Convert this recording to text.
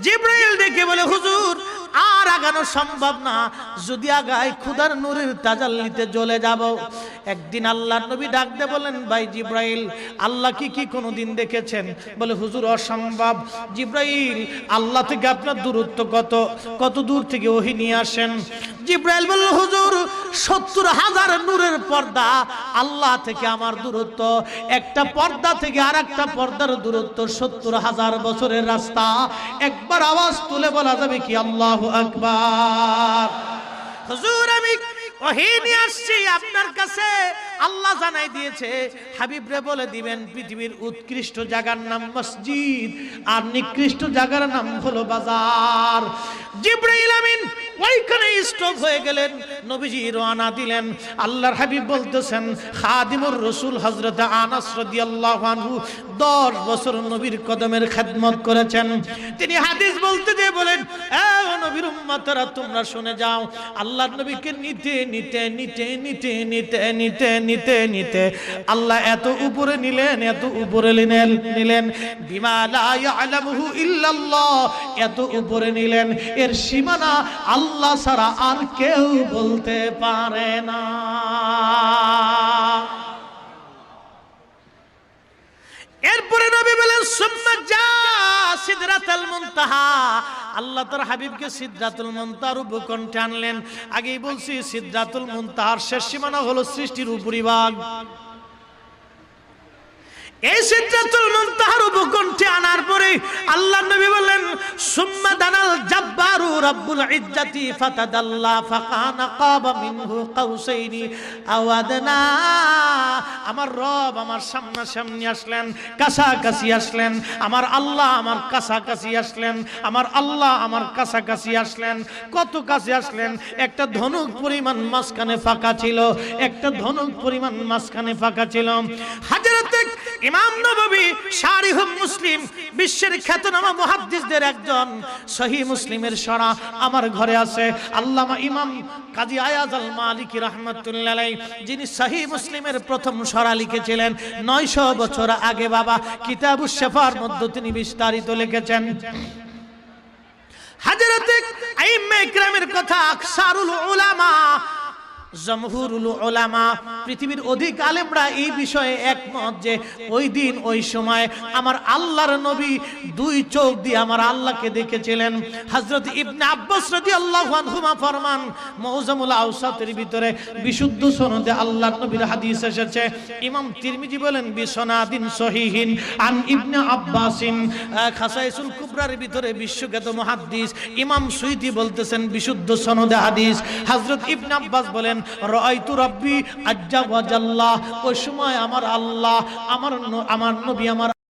জিব্রাইল ডেকে বলে হুজুর আর আগানো সম্ভব না। যদি আগায় খুদার নূরের তাজাল্লিতে জ্বলে যাব। একদিন আল্লাহ নবী ডাকতে বলেন ভাই জিব্রাইল, আল্লাহ কি কি কোনোদিন দেখেছেন? বলে, হুজুর, অসম্ভব। জিব্রাইল, আল্লাহ থেকে আপনার দূরত্ব কত? কত দূর থেকে ওহি নিয়ে আসেন? জিব্রাইল বলল, হুজুর, সত্তর হাজার নূরের পর্দা আল্লাহ থেকে আমার দূরত্ব। একটা পর্দা থেকে আর একটা পর্দার দূরত্ব সত্তর হাজার বছরের রাস্তা। একবার আওয়াজ তুলে বলা যাবে কি আল্লাহ আকবার। হুজুর, আমি ওহি আসছি আপনার কাছে। আল্লাহ জানাই দিয়েছে হাবিব রে বলে দিবেন, পৃথিবীর উৎকৃষ্ট জায়গার নাম মসজিদ, আর নিকৃষ্ট জায়গার নাম হলো বাজার। জিব্রাইল আমিন ওইখানে স্টপ হয়ে গেলেন, নবীজি রওনা দিলেন। আল্লাহর হাবিব বলতেছেন, খাদিমুর রসুল হযরত আনাস রাদিয়াল্লাহু আনহু 10 বছর নবীর কদমের খেদমত করেছেন। তিনি হাদিস বলতে যে বলেন, এ নবীর উম্মতরা, তোমরা শুনে যাও, আল্লাহর নবীকে নিতে নিতে নিতে নিতে নিতে নিতে নিতে নিতে। আল্লাহ এত উপরে নিলেন, এত উপরে নিলেন নিলেন। বিমা লা ইয়ালামুহু ইল্লাল্লাহ, এত উপরে নিলেন। এর সীমানা আল্লাহ ছাড়া আর কেউ বলতে পারে না। এরপরে নবী বলেন, সুম্মা যা সিদরাতুল মুনতাহা। আল্লাহ তার হাবিবকে সিদরাতুল মুনতাহার উপকণ্ঠে আনলেন। আগেই বলছি, সিদরাতুল মুনতাহার শেষ সীমানা হলো সৃষ্টির উপরিভাগ। এই মুনতাহার রাব্বুল ইজ্জাতি ফাতাদাল্লা ফাকানা কাবা মিনহু কাউসাইনি। আওয়াদনা, আমার রব আমার আসলেন, কাছাকাছি আসলেন, আমার আল্লাহ আমার কাছাকাছি আসলেন, আমার আল্লাহ আমার কাছাকাছি আসলেন, কত কাছে আসলেন? একটা ধনুক পরিমাণ মাঝখানে ফাঁকা ছিল, একটা ধনুক পরিমাণ মাঝখানে ফাঁকা ছিল। ইমাম নববী শারিহ মুসলিম, বিশ্বের খ্যাতনামা মুহাদ্দিসদের একজন। সহি মুসলিমের সরা আমার ঘরে আছে। আল্লামা ইমাম কাজী আয়াজ আল মালিকি রহমতুল্লাহ যিনি সহি মুসলিমের প্রথম সরা লিখেছিলেন। নয়শো বছর আগে বাবা কিতাবু শেফার মধ্যে তিনি বিস্তারিত লিখেছেন। হাজরতে আইম্মে ইকরামের কথা আকসারুল উলামা জমহুরুল ওলামা পৃথিবীর অধিক আলেমরা এই বিষয়ে একমত যে ওই দিন, ওই সময় আমার আল্লাহর নবী দুই চোখ দিয়ে আমার আল্লাহকে দেখেছিলেন। হযরত ইবনে আব্বাস রাদিয়াল্লাহু আনহুমা ফরমান, মৌজামুল আওসাতের ভিতরে বিশুদ্ধ সনদে আল্লাহর নবীর হাদিস এসেছে। ইমাম তিরমিজি বলেন, বিসনাদিন সহিহিন, আন ইবনে আব্বাসিন খাসাইসুল কুবরার ভিতরে বিশ্বখ্যাত মুহাদ্দিস, ইমাম সুইতি বলতেছেন বিশুদ্ধ সনদে হাদিস। হযরত ইবনে আব্বাস বলেন রাআইতু রাব্বি আজ্জা ওয়াজাল্লাহ ওই সময় আমার আল্লাহ আমার আমার নবী আমার